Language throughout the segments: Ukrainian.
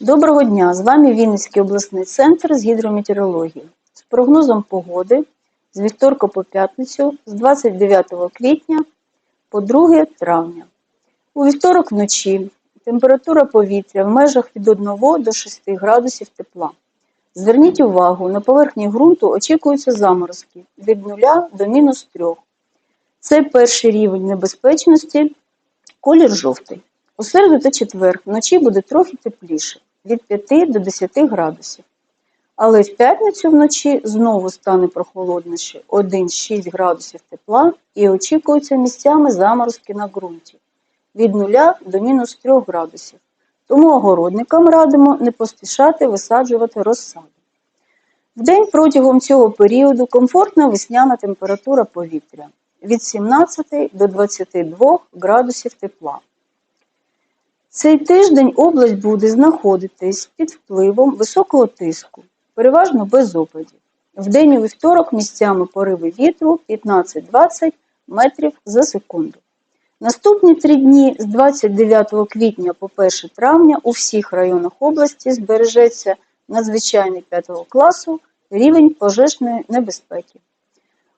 Доброго дня! З вами Вінницький обласний центр з гідрометеорології. З прогнозом погоди з вівторка по п'ятницю з 29 квітня по 2 травня. У вівторок вночі температура повітря в межах від 1 до 6 градусів тепла. Зверніть увагу, на поверхні ґрунту очікуються заморозки від 0 до мінус 3. Це перший рівень небезпечності, колір жовтий. У середу та четвер вночі буде трохи тепліше від 5 до 10 градусів. Але в п'ятницю вночі знову стане прохолодніше 1-6 градусів тепла і очікуються місцями заморозки на ґрунті від 0 до мінус 3 градусів. Тому огородникам радимо не поспішати висаджувати розсаду. Вдень протягом цього періоду комфортна весняна температура повітря від 17 до 22 градусів тепла. Цей тиждень область буде знаходитись під впливом високого тиску, переважно без опадів. Вдень у вівторок місцями пориви вітру 15-20 метрів за секунду. Наступні три дні з 29 квітня по 1 травня у всіх районах області збережеться надзвичайний 5 класу рівень пожежної небезпеки.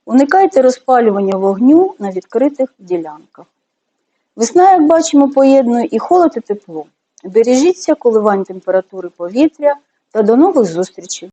Уникайте розпалювання вогню на відкритих ділянках. Весна, як бачимо, поєднує і холод, і тепло. Бережіться коливань температури повітря та до нових зустрічей!